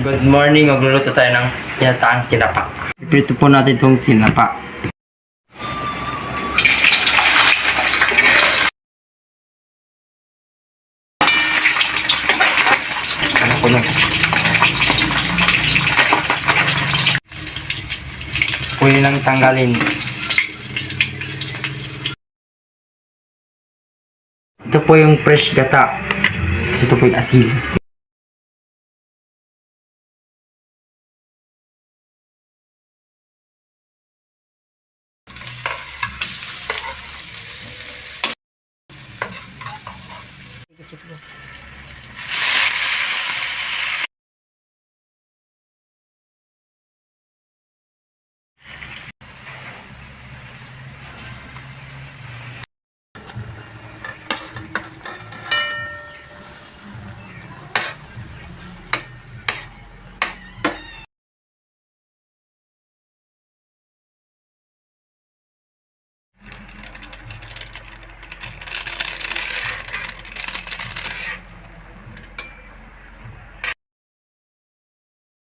Good morning, magluluto tayo ng tinataang tinapa. Iprito po natin itong tinapa. Ano na? Pwede nang tanggalin. Ito po yung fresh gata. Ito po yung asin. 就这个